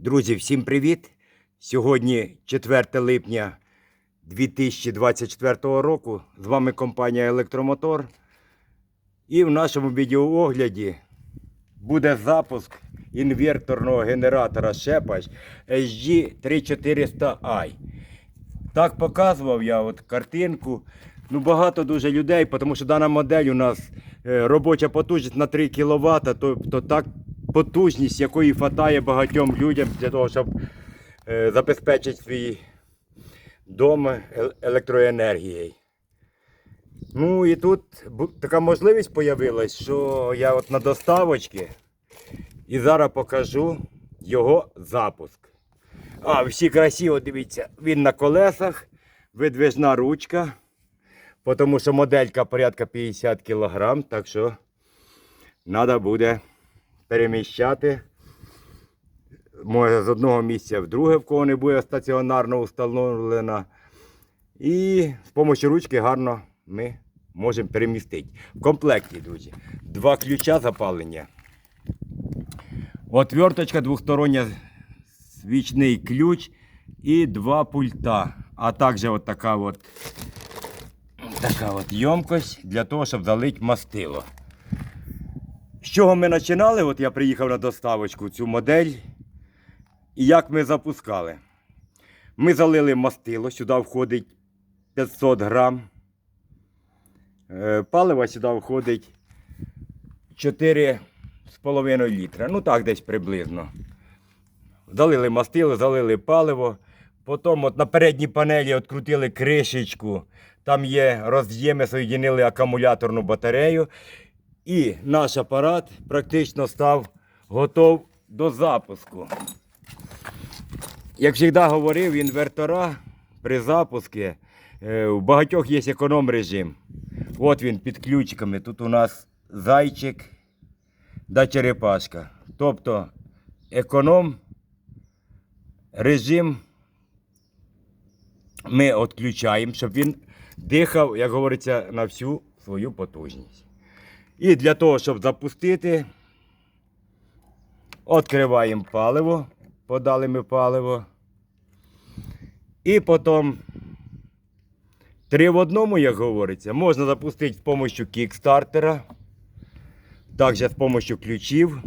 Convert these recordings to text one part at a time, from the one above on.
Друзі, всім привіт! Сьогодні 4 липня 2024 року. З вами компанія Електромотор. І в нашому відеоогляді буде запуск інверторного генератора Шепач SG3400i. Так показував я от картинку. Ну, багато дуже людей, тому що дана модель у нас е, робоча потужність на 3 кВт, тобто так потужність, якої вистачає багатьом людям для того, щоб е, забезпечити свій дом електроенергією. Ну і тут така можливість з'явилась, що я от на доставочці і зараз покажу його запуск. А, всі красиво, дивіться, він на колесах, видвижна ручка, тому що моделька порядка 50 кг, так що треба буде переміщати. Може з одного місця в друге, в кого не буде стаціонарно встановлена. І з допомогою ручки гарно ми можемо перемістити. В комплекті, друзі, два ключа запалення. Отверточка двостороння свічний ключ і два пульта. А також от така от, така от ємкость для того, щоб залити мастило. Чого ми починали? От я приїхав на доставочку цю модель. І як ми запускали? Ми залили мастило, сюди входить 500 грам. Е, Палива сюди входить 4,5 літра. Ну так, десь приблизно. Залили мастило, залили паливо. Потім от на передній панелі відкрутили кришечку. Там є роз'єми, соєдинили акумуляторну батарею. І наш апарат практично став готов до запуску. Як завжди говорив, інвертора при запуску е, у багатьох є економ режим. От він під ключиками. Тут у нас зайчик да черепашка. Тобто економ режим ми відключаємо, щоб він дихав, як говориться, на всю свою потужність. І для того, щоб запустити, відкриваємо паливо, подали ми паливо. І потім три в одному, як говориться, можна запустити з допомогою кікстартера, також з допомогою ключів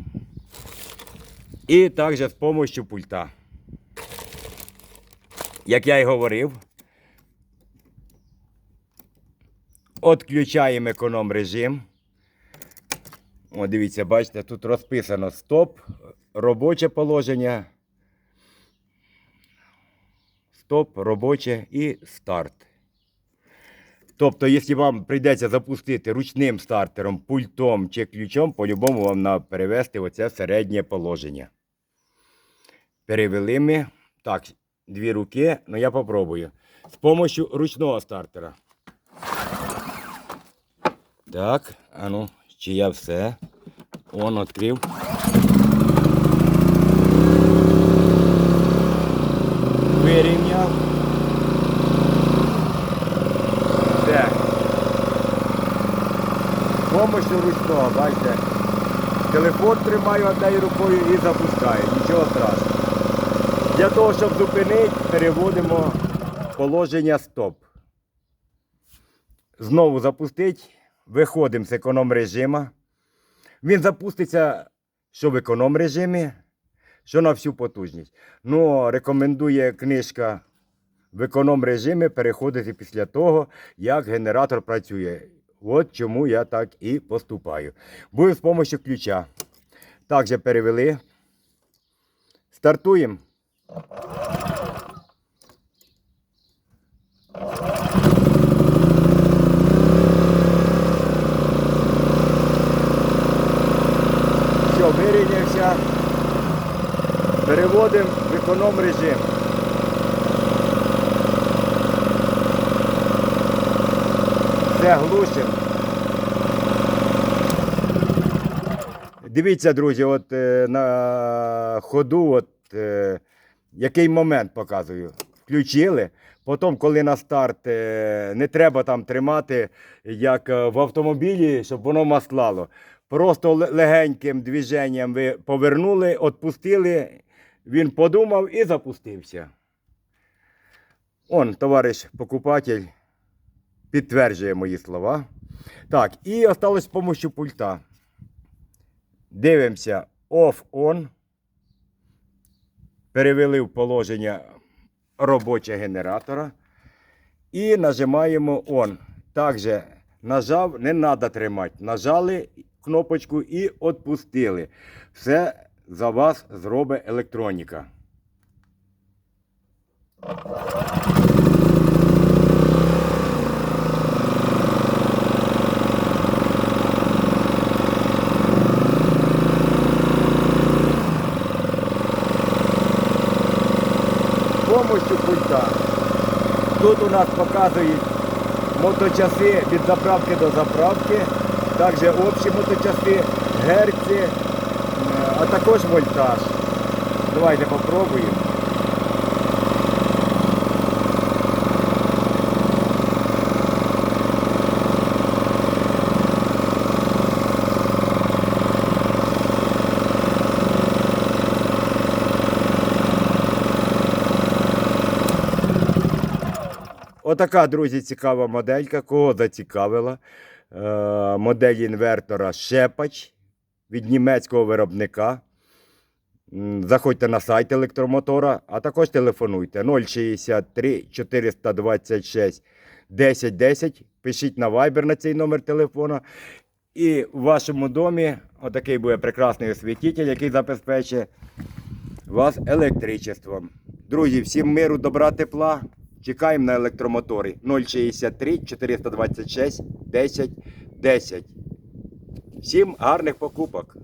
і також з допомогою пульта. Як я і говорив, відключаємо економ режим. О, дивіться, бачите, тут розписано стоп, робоче положення. Стоп, робоче і старт. Тобто, якщо вам прийдеться запустити ручним стартером, пультом чи ключом, по-любому вам треба перевести оце середнє положення. Перевели ми. Так, дві руки, ну я попробую. З допомогою ручного стартера. Так, а ну, чи я все? Он відкрив. Вирівняв. Все. З помощью ручного, бачите. Телефон тримаю однією рукою і запускаю. Нічого страшного. Для того, щоб зупинити, переводимо положення стоп. Знову запустити. Виходимо з економ режиму. Він запуститься, що в економ режимі, що на всю потужність. Ну, рекомендує книжка в економ режимі переходити після того, як генератор працює. От чому я так і поступаю. Буде з допомогою ключа. Також перевели. Стартуємо. Все, вирівнявся. Переводимо в економ режим. Все глушимо. Дивіться, друзі, от е, на ходу, от, е, який момент показую. Включили. Потім, коли на старт е, не треба там тримати, як е, в автомобілі, щоб воно маслало. Просто легеньким движенням ви повернули, відпустили Він подумав і запустився. Он, товариш покупатель, підтверджує мої слова. Так, і осталось з помощью пульта. Дивимося off-on. Перевели в положення робочого генератора. І нажимаємо on. Також нажав, не треба тримати. Нажали кнопочку і відпустили. Все за вас зробить електроніка. З пульта. Тут у нас показують моточаси від заправки до заправки, також общі моточаси, герці, е, а також вольтаж. Давайте попробуємо. Отака, друзі, цікава моделька. Кого зацікавила? Е, модель інвертора Шепач від німецького виробника. Заходьте на сайт електромотора, а також телефонуйте 063 426 1010. Пишіть на Viber на цей номер телефона. І в вашому домі отакий буде прекрасний освітитель, який забезпечить вас електричеством. Друзі, всім миру, добра, тепла. Чекаємо на електромотори 063 426 10 10. Всім гарних покупок!